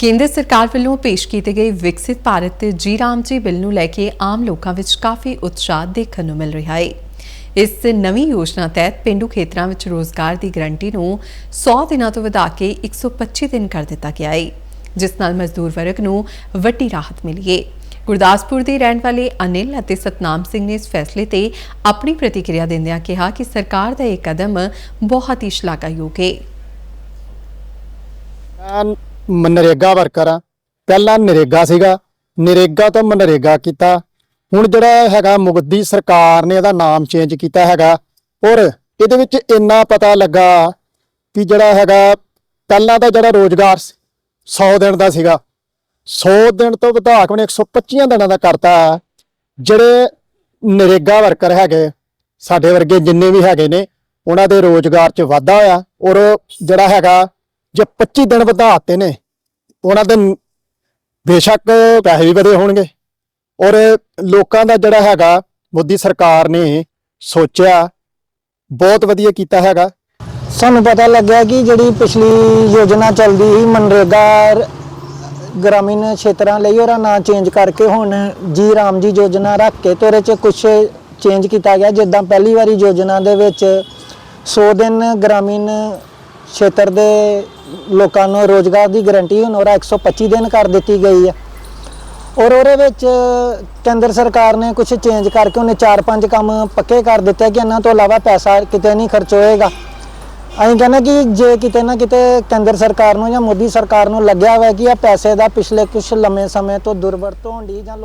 ਕੇਂਦਰ ਸਰਕਾਰ ਵੱਲੋਂ ਪੇਸ਼ ਕੀਤੇ ਗਏ ਵਿਕਸਿਤ ਭਾਰਤ ਜੀ ਰਾਮ ਜੀ ਬਿੱਲ ਨੂੰ ਲੈ ਕੇ ਆਮ ਲੋਕਾਂ ਵਿੱਚ ਕਾਫੀ ਉਤਸ਼ਾਹ ਦੇਖਣ ਨੂੰ ਮਿਲ ਰਿਹਾ ਹੈ ਇਸ ਨਵੀਂ ਯੋਜਨਾ ਤਹਿਤ ਪਿੰਡੂ ਖੇਤਰਾਂ ਵਿੱਚ ਰੋਜ਼ਗਾਰ ਦੀ ਗਰੰਟੀ ਨੂੰ 100 ਦਿਨਾਂ ਤੋਂ ਵਧਾ ਕੇ 125 ਦਿਨ ਕਰ ਦਿੱਤਾ ਗਿਆ ਹੈ ਜਿਸ ਨਾਲ ਮਜ਼ਦੂਰ ਵਰਗ ਨੂੰ ਵੱਡੀ ਰਾਹਤ ਮਿਲੀ ਹੈ ਗੁਰਦਾਸਪੁਰ ਦੇ ਰਹਿਣ ਵਾਲੇ ਅਨਿਲ ਅਤੇ ਸਤਨਾਮ ਸਿੰਘ ਨੇ ਇਸ ਫੈਸਲੇ ਤੇ ਆਪਣੀ ਪ੍ਰਤੀਕਿਰਿਆ ਦਿੰਦਿਆਂ ਕਿਹਾ ਕਿ ਸਰਕਾਰ ਦਾ ਇਹ ਕਦਮ ਬਹੁਤ ਹੀ ਸ਼ਲਾਘਾਯੋਗ ਹੈ ਮਨਰੇਗਾ ਵਰਕਰ ਆ। ਪਹਿਲਾਂ ਨਰੇਗਾ ਸੀਗਾ, ਨਰੇਗਾ ਤੋਂ ਮਨਰੇਗਾ ਕੀਤਾ। ਹੁਣ ਜਿਹੜਾ ਹੈਗਾ ਮੁਗਦੀ ਸਰਕਾਰ ਨੇ ਇਹਦਾ ਨਾਮ ਚੇਂਜ ਕੀਤਾ ਹੈਗਾ। ਔਰ ਇਹਦੇ ਵਿੱਚ ਇੰਨਾ ਪਤਾ ਲੱਗਾ ਕਿ ਜਿਹੜਾ ਹੈਗਾ, ਪਹਿਲਾਂ ਤਾਂ ਜਿਹੜਾ ਰੋਜ਼ਗਾਰ 100 ਦਿਨ ਦਾ ਸੀਗਾ। 100 ਦਿਨ ਤੋਂ ਵਧਾ ਕੇ ਉਹਨੇ 125 ਦਿਨਾਂ ਦਾ ਕਰਤਾ। ਜਿਹੜੇ ਨਰੇਗਾ ਵਰਕਰ ਹੈਗੇ, ਸਾਡੇ ਵਰਗੇ ਜਿੰਨੇ ਵੀ ਹੈਗੇ ਨੇ, ਉਹਨਾਂ ਦੇ ਰੋਜ਼ਗਾਰ 'ਚ ਵਾਧਾ ਹੋਇਆ। ਔਰ ਜਿਹੜਾ ਹੈਗਾ ਜੇ 25 ਦਿਨ ਵਧਾਤੇ ਨੇ, ਉਹਨਾਂ ਦੇ ਬੇਸ਼ੱਕ ਪੈਸੇ ਵੀ ਵਧੇ ਹੋਣਗੇ। ਔਰ ਲੋਕਾਂ ਦਾ ਜਿਹੜਾ ਹੈਗਾ, ਮੋਦੀ ਸਰਕਾਰ ਨੇ ਸੋਚਿਆ, ਬਹੁਤ ਵਧੀਆ ਕੀਤਾ ਹੈਗਾ। ਸਾਨੂੰ ਪਤਾ ਲੱਗਿਆ ਕਿ ਜਿਹੜੀ ਪਿਛਲੀ ਯੋਜਨਾ ਚੱਲਦੀ ਸੀ, ਮਨਰੇਗਾ ਗ੍ਰਾਮੀਣ ਖੇਤਰਾਂ ਲਈ, ਉਹਦਾ ਨਾਂ ਚੇਂਜ ਕਰਕੇ ਹੁਣ ਜੀ ਰਾਮ ਜੀ ਯੋਜਨਾ ਰੱਖ ਕੇ ਤੇ ਉਹਦੇ 'ਚ ਕੁਝ ਚੇਂਜ ਕੀਤਾ ਗਿਆ। ਜਿੱਦਾਂ ਪਹਿਲੀ ਵਾਰੀ ਯੋਜਨਾ ਦੇ ਵਿੱਚ 100 ਦਿਨ ਗ੍ਰਾਮੀਣ ਖੇਤਰ ਦੇ ਲੋਕਾਂ ਨੂੰ ਰੋਜ਼ਗਾਰ ਦੀ ਗਾਰੰਟੀ ਹੁਣ ਉਹਦਾ 125 ਦਿਨ ਕਰ ਦਿੱਤੀ ਗਈ ਹੈ ਔਰ ਉਹਦੇ ਵਿੱਚ ਕੇਂਦਰ ਸਰਕਾਰ ਨੇ ਕੁਝ ਚੇਂਜ ਕਰਕੇ ਉਹਨੇ 4-5 ਕੰਮ ਪੱਕੇ ਕਰ ਦਿੱਤੇ ਕਿ ਇਹਨਾਂ ਤੋਂ ਇਲਾਵਾ ਪੈਸਾ ਕਿਤੇ ਨਹੀਂ ਖਰਚ ਹੋਏਗਾ। ਅਸੀਂ ਕਹਿੰਦੇ ਕਿ ਜੇ ਕਿਤੇ ਨਾ ਕਿਤੇ ਕੇਂਦਰ ਸਰਕਾਰ ਨੂੰ ਜਾਂ ਮੋਦੀ ਸਰਕਾਰ ਨੂੰ ਲੱਗਿਆ ਹੋਇਆ ਕਿ ਇਹ ਪੈਸੇ ਦਾ ਪਿਛਲੇ ਕੁਝ ਲੰਮੇ ਸਮੇਂ ਤੋਂ ਦੁਰਵਰਤੋਂ ਹੋਣ ਹੁੰਦੀ ਜਾਂ